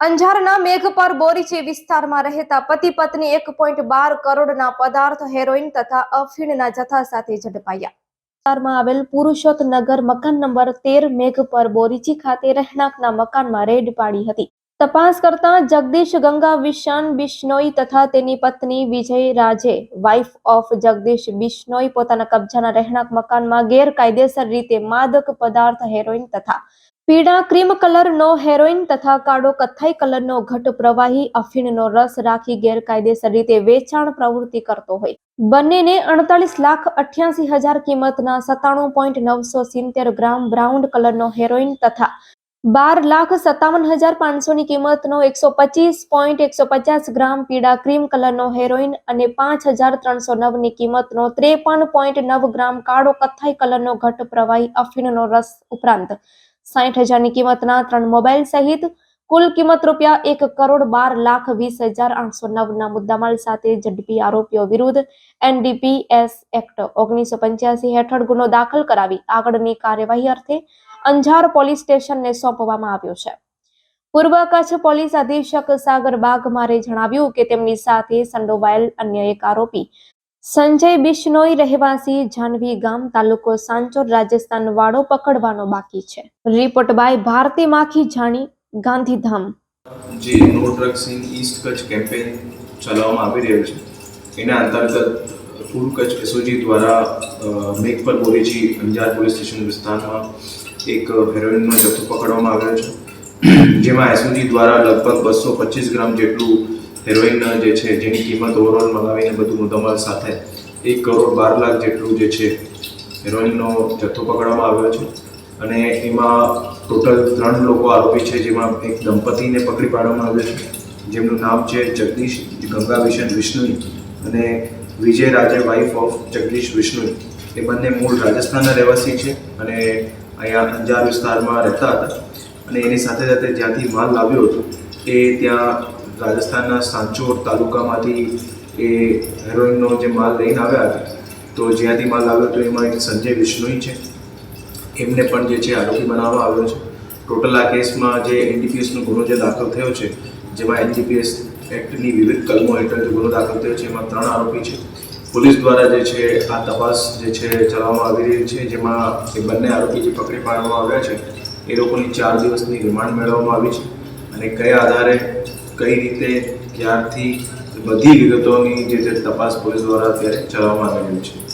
અંજારના મેઘપર બોરીચી વિસ્તારમાં રહેતા પતિ પત્ની એક પોઈન્ટ બાર કરોડના પદાર્થ, હેરોઇન તથા અફીણના જથ્થા સાથે ઝડપાયા. વિસ્તારમાં આવેલ પુરુષોત્તનગર મકાન નંબર તેર મેઘપર બોરીચી ખાતે રહેણાંકના મકાનમાં રેડ પાડી હતી. તપાસ કરતા જગદીશ ગંગા, વિશાન બિશ્નોઈ તથા તેની પત્ની વિજય રાજે વાઇફ ઓફ જગદીશ બિશ્નોઈ પોતાના કબજાના રહેણાંક મકાનમાં ગેરકાયદેસર રીતે માદક પદાર્થ, હેરોઇન તથા પીળા ક્રીમ કલરનો હેરોઇન તથા કાળો કથ્થાઈ કલરનો ઘટ પ્રવાહી અફીણનો રસ રાખી ગેરકાયદેસર રીતે વેચાણ પ્રવૃત્તિ કરતો હોય. બંનેને અડતાલીસ લાખ અઠ્યાસી હજાર કિંમતના સત્તાણું પોઈન્ટ નવસો સિત્તેર ગ્રામ બ્રાઉન કલરનો હેરોઇન તથા બાર લાખ સત્તાવન હજાર પાંચસોની કિંમતનો એકસો પચીસ પોઈન્ટ એકસો પચાસ ગ્રામ પીળા ક્રીમ કલરનો હેરોઇન અને પાંચ હજાર ત્રણસો નવની કિંમતનો ત્રેપન પોઈન્ટ નવ ગ્રામ કાળો કથ્થાઈ કલરનો ઘટ પ્રવાહી અફીણનો રસ ઉપરાંત સાઠ હજારની કિંમતના ત્રણ મોબાઈલ સહિત કુલ કિંમત રૂપિયા એક કરોડ બાર લાખ વીસ હજાર આઠસો નવના મુદ્દામાલ સાથે ઝડપી આરોપીઓ વિરુદ્ધ એનડીપીએસ એક્ટ ઓગણીસો પંચ્યાસી હેઠળ ગુનો દાખલ કરાવી આગળની કાર્યવાહી અર્થે અંજાર પોલીસ સ્ટેશનને સોંપવામાં આવ્યો છે. પૂર્વ કચ્છ પોલીસ અધિક્ષક સાગર બાઘમારે જણાવ્યું કે તેમની સાથે સંડોવાયેલ અન્ય એક આરોપી સંજય બિશ્નોઈ રહેવાસી જાનવી ગામ તાલુકો સાંચોર, રાજસ્થાન વાળો પકડવાનો બાકી છે. રિપોર્ટ બાય ભારતી માખી જાણી, ગાંધીધામ. જે no drugs east Kutch campaign ચલાવવામાં આવી રહ્યો છે, એના અંતર્ગત પૂર્વ કચ્છ એસઓજી દ્વારા મેઘપર બોરીજી અંજાર પોલીસ સ્ટેશન વિસ્તારમાં એક હેરોઇનનો જથ્થો પકડવામાં આવ્યો છે. જેમાં એસઓજી દ્વારા લગભગ બસો પચીસ ગ્રામ જેટલું હેરોઇન જે છે, જેની કિંમત ઓવરઓલ મંગાવીને બધું મુદ્દામાલ સાથે એક કરોડ બાર લાખ જેટલું જે છે હેરોઇનનો જથ્થો પકડવામાં આવ્યો છે. અને એમાં ટોટલ ત્રણ લોકો આરોપી છે, જેમાં એક દંપતીને પકડી પાડવામાં આવ્યો છે. જેમનું નામ છે જગદીશ ગંગા વિશન વિષ્ણુઈ અને વિજય રાજે વાઇફ ઓફ જગદીશ વિષ્ણુઈ. એ બંને મૂળ રાજસ્થાનના રહેવાસી છે અને અહીંયા અંજાર વિસ્તારમાં રહેતા હતા. અને એની સાથે સાથે જ્યાંથી માલ લાવ્યો હતો, એ ત્યાં રાજસ્થાનના સાંચોર તાલુકામાંથી એ હેરોઇનનો જે માલ લઈને આવ્યા તો જ્યાંથી માલ આવ્યો હતો, એમાં એક સંજય વિષ્ણુઈ છે. એમને પણ જે છે, આરોપી બનાવવામાં આવ્યો છે. ટોટલ આ કેસમાં જે એનડીપીએસનો ગુનો જે દાખલ થયો છે, જેમાં એનડીપીએસ એક્ટની વિવિધ કલમો હેઠળ જે ગુનો દાખલ થયો છે, એમાં ત્રણ આરોપી છે. પોલીસ દ્વારા જે છે, આ તપાસ જે છે, ચલાવવામાં આવી રહી છે, જેમાં એ બંને આરોપી જે પકડી પાડવામાં આવ્યા છે, એ લોકોની ચાર દિવસની રિમાન્ડ મેળવવામાં આવી છે. અને કયા આધારે કઈ રીતે ક્યારથી બધી વિગતોની જે તપાસ પોલીસ દ્વારા અત્યારે ચલાવવામાં આવી છે.